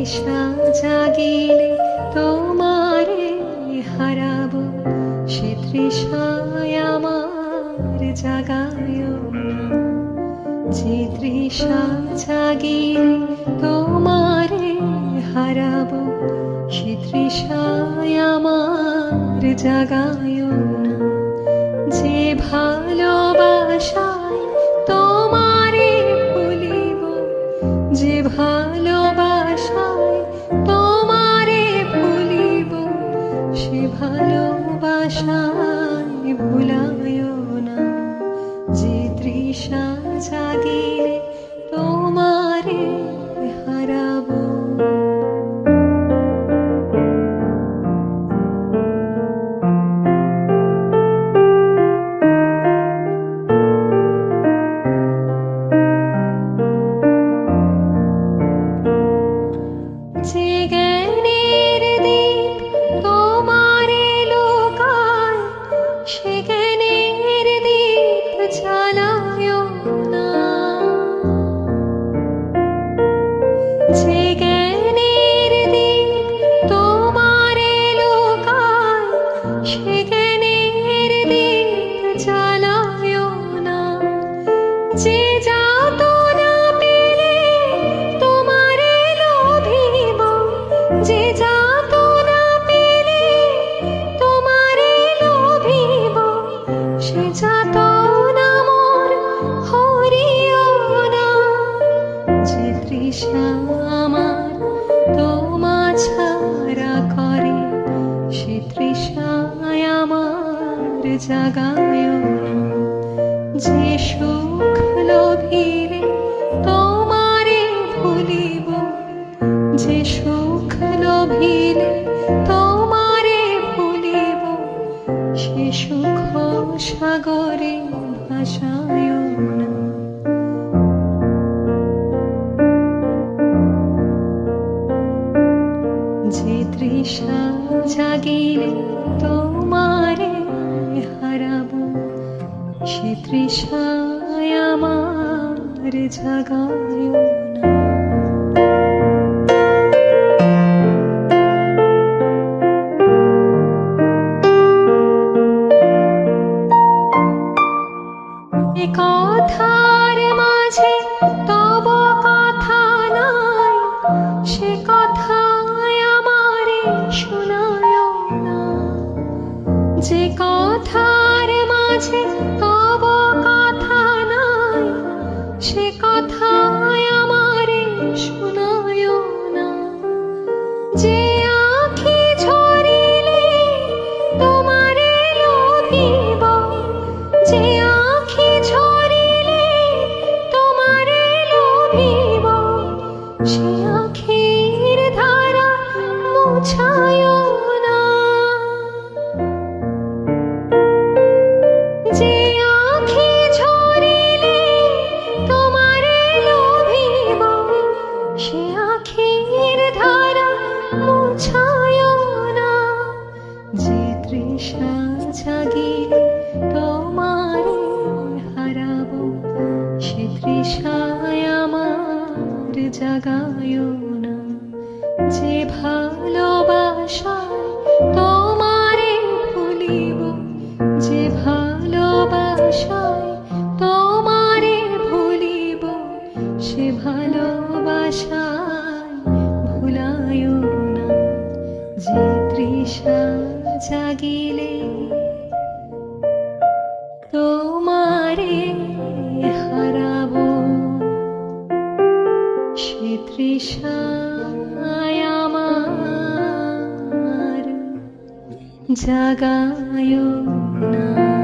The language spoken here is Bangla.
তৃষ্ণা জাগিলে তোমারে হারাব। সে তৃষ্ণায় আমার জাগায়। যে জাগিলে তোমারে হারাব, সে তৃষ্ণায় আমার জাগায়। না যে ভাব জাগিলে তোমারে হারাবো। যে জ্ঞানের দীপ তোমারে লোকায় সে জ্ঞানের দীপ জ্বালায় আমার তোমা ছাড়া করে সে তৃষায় আমার জাগায় যে সুখ লোভিলে তোমারে ভুলিব তোমারে ভুলিব সাগরে ভাসায় না যে তৃষা তোমারে হারাবো সে তৃষায় আমার জাগায় না। কথার মাঝে তব কথা সে শোনায় না। যে তোমারে যে ভালোবাসায় তোমারে ভুলিব সে ভালোবাসায় ভুলায় না তৃষা জাগিলে। তোমারে সে তৃষায় আমার জাগায় না।